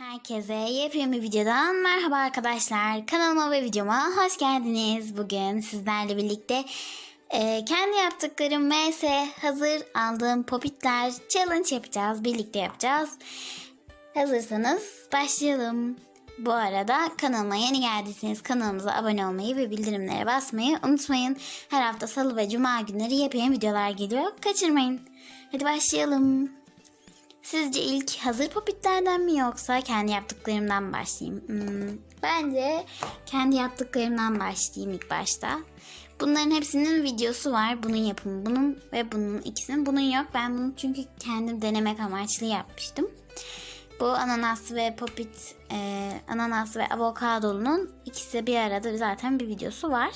Herkese yepyeni bir videodan merhaba arkadaşlar. Kanalıma ve videoma hoş geldiniz. Bugün sizlerle birlikte e, kendi yaptıklarım vs hazır aldığım popitler challenge yapacağız. Birlikte yapacağız. Hazırsanız başlayalım. Bu arada kanalıma yeni geldiyseniz kanalımıza abone olmayı ve bildirimlere basmayı unutmayın. Her hafta salı ve cuma günleri yepyeni videolar geliyor. Kaçırmayın. Hadi başlayalım. Sizce ilk hazır popitlerden mi yoksa kendi yaptıklarımdan başlayayım? Hmm, bence kendi yaptıklarımdan başlayayım ilk başta. Bunların hepsinin videosu var. Bunun yapımı, bunun ve bunun ikisinin. Bunun yok. Ben bunu çünkü kendim denemek amaçlı yapmıştım. Bu ananas ve popit, e, ananas ve avokadolunun ikisi bir arada zaten bir videosu var.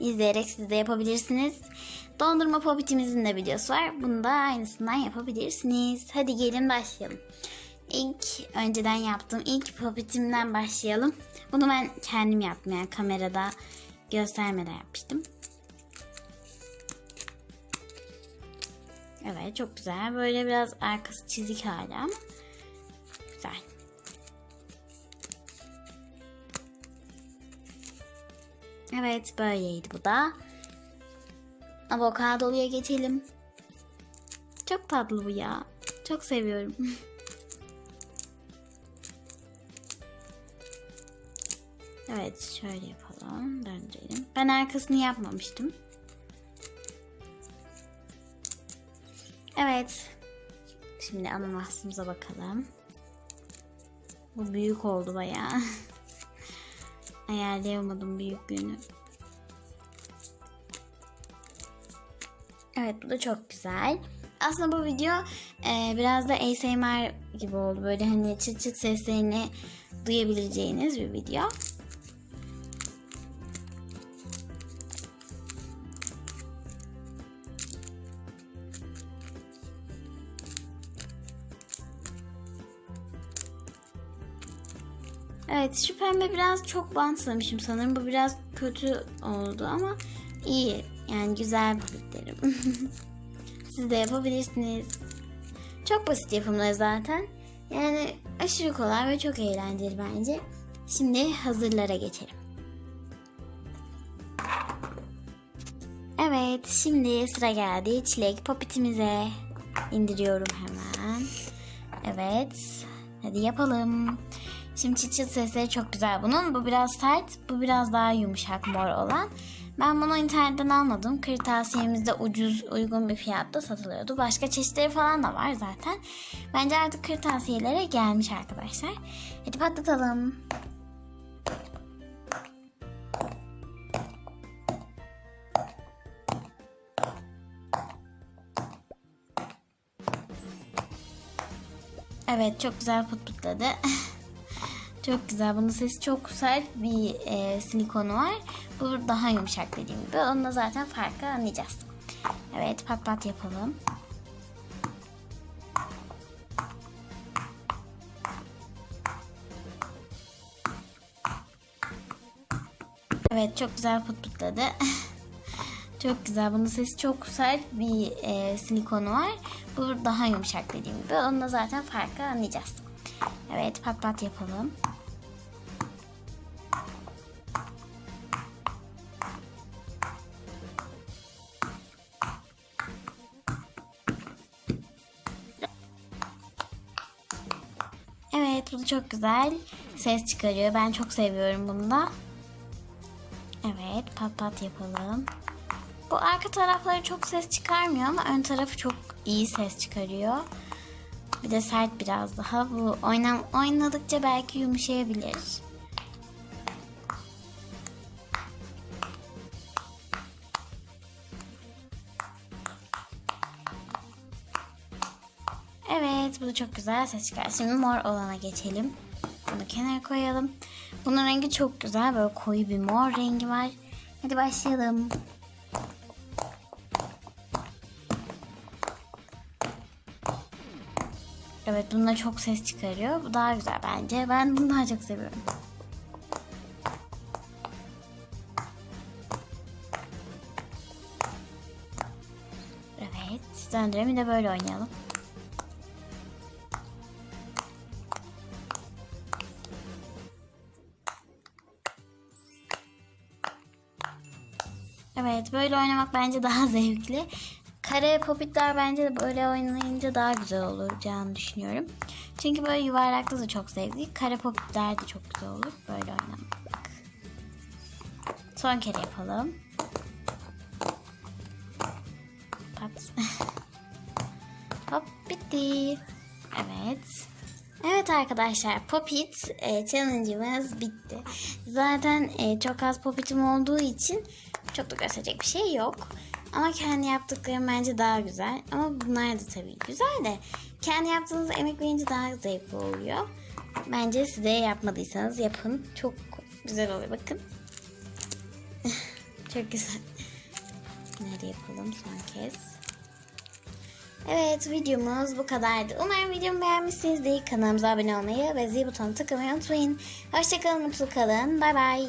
İzleyerek siz de yapabilirsiniz. Dondurma popitimizin de videosu var. Bunu da aynısından yapabilirsiniz. Hadi gelin başlayalım. İlk önceden yaptığım ilk popitimden başlayalım. Bunu ben kendim yaptım yani kamerada göstermeden yapmıştım. Evet çok güzel. Böyle biraz arkası çizik hali ama Evet böyleydi bu da. Avokadoluya geçelim. Çok tatlı bu ya. Çok seviyorum. evet şöyle yapalım. Döndürelim. Ben arkasını yapmamıştım. Evet. Şimdi ananasımıza bakalım. Bu büyük oldu bayağı. Ayarlayamadım büyüklüğünü. Evet bu da çok güzel. Aslında bu video e, biraz da ASMR gibi oldu. Böyle hani çıt çıt seslerini duyabileceğiniz bir video. Evet şu pembe biraz çok bantlamışım sanırım. Bu biraz kötü oldu ama iyi. Yani güzel popitlerim. Siz de yapabilirsiniz. Çok basit yapımları zaten. Yani aşırı kolay ve çok eğlenceli bence. Şimdi hazırlara geçelim. Evet, şimdi sıra geldi çilek popitimize. indiriyorum hemen. Evet, hadi yapalım. Şimdi çıt çıt sesleri çok güzel bunun. Bu biraz sert, bu biraz daha yumuşak mor olan. Ben bunu internetten almadım. Kırtasiyemizde ucuz, uygun bir fiyatta satılıyordu. Başka çeşitleri falan da var zaten. Bence artık kırtasiyelere gelmiş arkadaşlar. Hadi patlatalım. Evet çok güzel put putladı. Çok güzel. Bunun sesi çok sert bir e, silikonu var. Bu daha yumuşak dediğim gibi. Onunla zaten farkı anlayacağız. Evet pat pat yapalım. Evet çok güzel put putladı. çok güzel. Bunun sesi çok sert bir e, silikonu var. Bu daha yumuşak dediğim gibi. Onunla zaten farkı anlayacağız. Evet pat pat yapalım. Evet bu da çok güzel ses çıkarıyor. Ben çok seviyorum bunu da. Evet pat pat yapalım. Bu arka tarafları çok ses çıkarmıyor ama ön tarafı çok iyi ses çıkarıyor. Bir de sert biraz daha. Bu oynam oynadıkça belki yumuşayabilir. Evet bu da çok güzel ses çıkar. Şimdi mor olana geçelim. Bunu kenara koyalım. Bunun rengi çok güzel. Böyle koyu bir mor rengi var. Hadi başlayalım. Evet bunda çok ses çıkarıyor. Bu daha güzel bence. Ben bunu daha çok seviyorum. Evet. Döndürelim bir de böyle oynayalım. Evet böyle oynamak bence daha zevkli. Kare popitler bence de böyle oynayınca daha güzel olacağını düşünüyorum. Çünkü böyle yuvarlakta da çok zevkli. Kare popitler de çok güzel olur böyle oynamak. Son kere yapalım. Pat. Hop bitti. Evet. Evet arkadaşlar Popit e, challenge'ımız bitti. Zaten e, çok az Popit'im olduğu için çok da gösterecek bir şey yok. Ama kendi yaptıklarım bence daha güzel. Ama bunlar da tabii güzel de kendi yaptığınız emek verince daha zevkli oluyor. Bence size yapmadıysanız yapın. Çok güzel oluyor bakın. çok güzel. Nerede yapalım son kez. Evet videomuz bu kadardı. Umarım videomu beğenmişsinizdir. Kanalımıza abone olmayı ve zil butonuna tıklamayı unutmayın. Hoşçakalın, mutlu kalın. Bay bay.